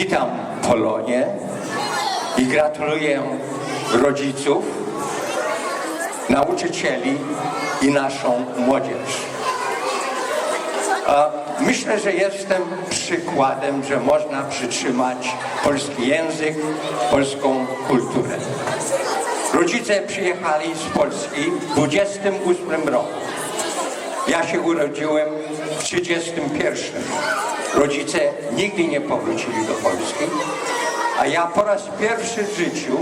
Witam Polonię i gratuluję rodziców, nauczycieli i naszą młodzież. Myślę, że jestem przykładem, że można przytrzymać polski język, polską kulturę. Rodzice przyjechali z Polski w 28 roku. Ja się urodziłem w 31. Rodzice nigdy nie powrócili do Polski, a ja po raz pierwszy w życiu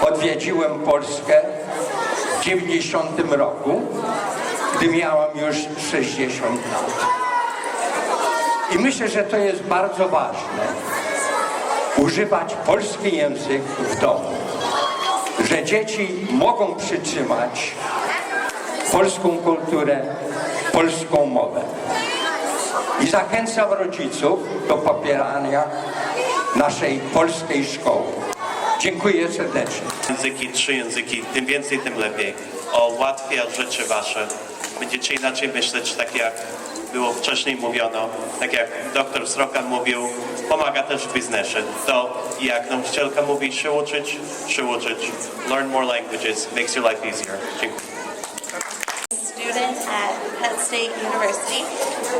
odwiedziłem Polskę w 90 roku, gdy miałam już 60 lat. I myślę, że to jest bardzo ważne. Używać polski język w domu. Że dzieci mogą przytrzymać polską kulturę, polską mowę. Zachęcam rodziców do popierania naszej polskiej szkoły. Dziękuję serdecznie. języki, trzy języki, tym więcej, tym lepiej. O łatwiej rzeczy wasze. Będziecie inaczej myśleć, tak jak było wcześniej mówiono, tak jak doktor Srokan mówił, pomaga też w biznesie. To jak nauczycielka mówi, się uczyć, się uczyć. Learn more languages, makes your life easier. Dziękuję. Penn State University,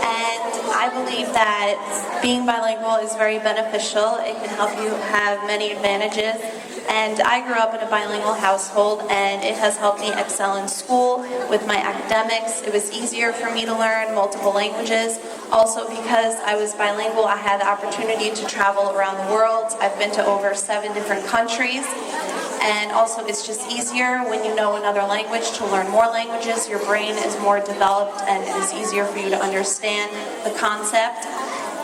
and I believe that being bilingual is very beneficial. It can help you have many advantages. And I grew up in a bilingual household, and it has helped me excel in school with my academics. It was easier for me to learn multiple languages. Also, because I was bilingual, I had the opportunity to travel around the world. I've been to over seven different countries. And also, it's just easier when you know another language to learn more languages. Your brain is more developed and it is easier for you to understand the concept.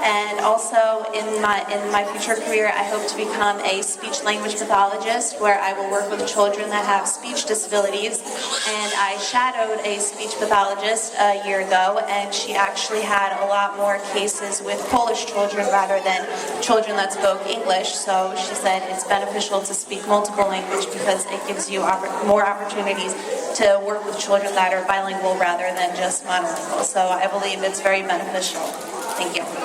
And also, in my in my future career, I hope to become a speech language pathologist, where I will work with children that have speech disabilities. And I shadowed a speech pathologist a year ago, and she actually had a lot more cases with Polish children rather than children that spoke English. So she said it's beneficial to speak multiple language because it gives you more opportunities to work with children that are bilingual rather than just monolingual. So I believe it's very beneficial. Thank you.